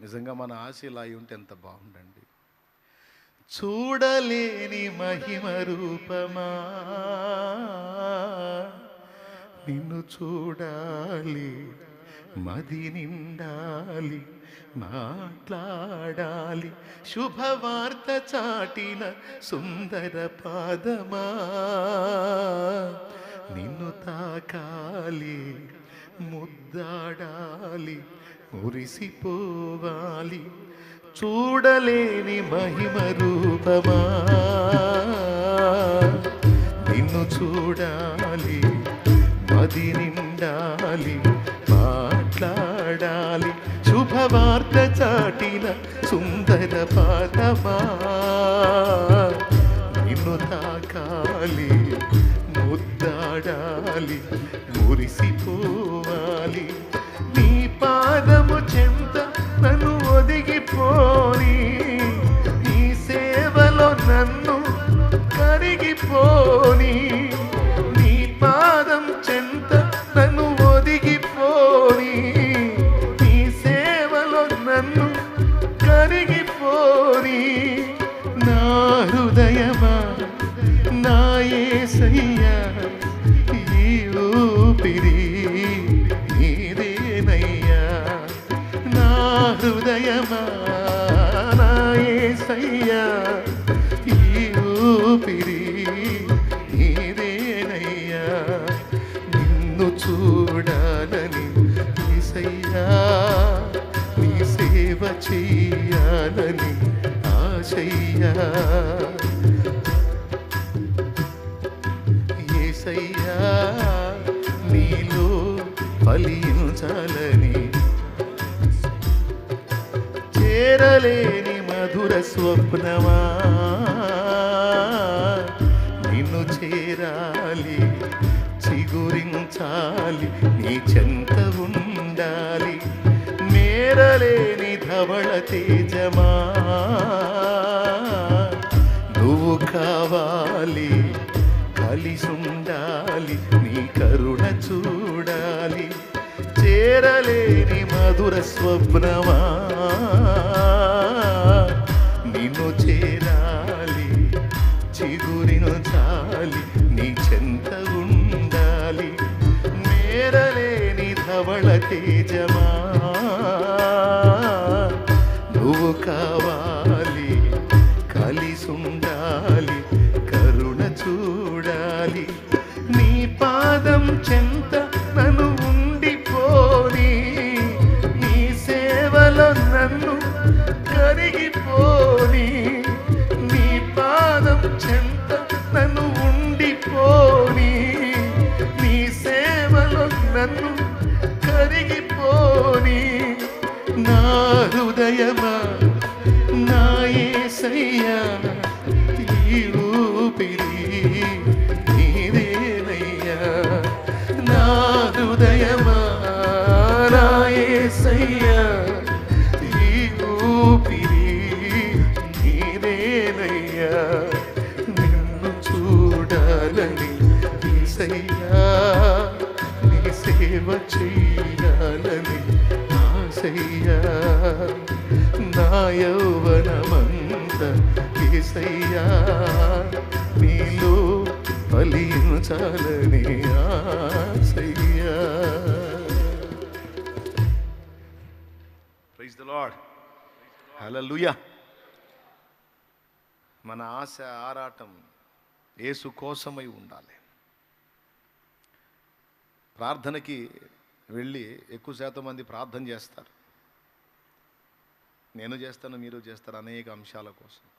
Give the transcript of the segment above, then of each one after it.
నిజంగా మన ఆశ ఇలా అయి ఉంటే ఎంత బాగుండండి. చూడలేని మహిమ రూపమా? నిన్ను చూడాలి మది నిండాలి మాట్లాడాలి శుభవార్త చాటిన సుందర పాదమా? నిన్ను తాకాలి ముద్దాడాలి మురిసిపోవాలి. చూడలేని మహిమ రూపమా. నిన్ను చూడాలి మది నిండాలి మాట్లాడాలి శుభవార్త చాటిన సుందర పాదమా నిన్ను తాకాలి ముద్దాడాలి మురిసి నన్ను ఒదిగిపోని నీ సేవలో నన్ను కరిగిపోని నా హృదయమా నా యేసయ్యా ఈ ఊపిరి నీదేనయ్యా నా హృదయమా నా యేసయ్యా ఈ ఊపిరి చూడాలని యేసయ్యా నీ సేవ చెయ్యాలని ఆశయ్యా. ఏసయ్యా నీలో ఫలించాలని చేరలేని మధుర స్వప్నమా? నిన్ను చేరాలి చిగురించాలి నీ చెంత ఉండాలి. మేరలేని ధవళ తేజమా. నువ్వు కావాలి కలిసుండాలి నీ కరుణ చూడాలి. చేరలేని మధుర స్వప్నమా. నిన్ను చేరాలి ధవళ తేజమా? నువ్వు కావాలి కలిసుండాలి కరుణ చూడాలి. నీ పాదం చెంత నన్ను ఉండిపోని నీ సేవలో నన్ను కరిగిపోని నీ పాదం చెంత నన్ను ఉండిపోని నీ సేవలో నన్ను హృదయమా నా యేసయ్యా ఈ ఊపిరి నీదేనయ్యా. నా హృదయమా నా ఈ ఊపిరి నీదేనయ్యా. నిన్ను చూడాలని యేసయ్యా నీ సేవ చెయ్యాలని ఆశయ్యా యౌవనమంత ఏసయ్యా నీలో ఫలించాలని ఆశయ్యా. ప్రైజ్ ద లార్డ్ హల్లెలూయా మన ఆశ ఆరాటం యేసు కోసమై ఉండాలి. ప్రార్థనకి వెళ్ళి ఎక్కువ శాతం మంది ప్రార్థన చేస్తారు. నేను చేస్తాను మీరు చేస్తారు అనేక అంశాల కోసం.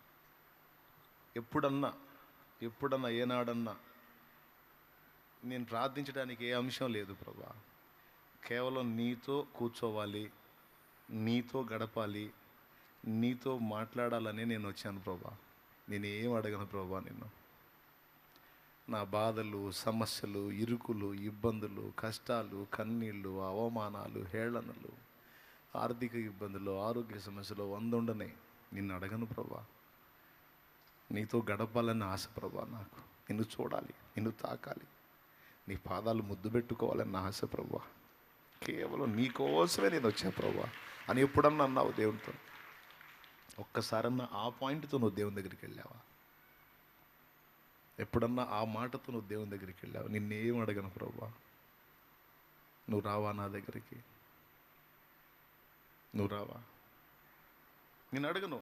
ఎప్పుడన్నా ఎప్పుడన్నా ఏనాడన్నా నేను ప్రార్థించడానికి ఏ అంశం లేదు ప్రభా. కేవలం నీతో కూర్చోవాలి నీతో గడపాలి నీతో మాట్లాడాలని నేను వచ్చాను ప్రభా. నేను ఏం అడగను ప్రభా నిన్ను? నా బాధలు సమస్యలు ఇరుకులు ఇబ్బందులు కష్టాలు కన్నీళ్ళు అవమానాలు హేళనలు ఆర్థిక ఇబ్బందులు ఆరోగ్య సమస్యలు వందుండనే నిన్ను అడగను ప్రభా. నీతో గడపాలని ఆశ ప్రభా నాకు. నిన్ను చూడాలి నిన్ను తాకాలి. నీ పాదాలు ముద్దు పెట్టుకోవాలని ఆశ ప్రభా. కేవలం నీ కోసమే నేను వచ్చా ప్రభా అని ఎప్పుడన్నా అన్నావు దేవునితో. ఒక్కసారన్నా ఆ పాయింట్తో నువ్వు దేవుని దగ్గరికి వెళ్ళావా? ఎప్పుడన్నా ఆ మాటతో నువ్వు దేవుని దగ్గరికి వెళ్ళావు? నిన్నేం అడగను ప్రభా? నువ్వు రావా నా దగ్గరికి? నువ్వు రావా? నేను అడగను.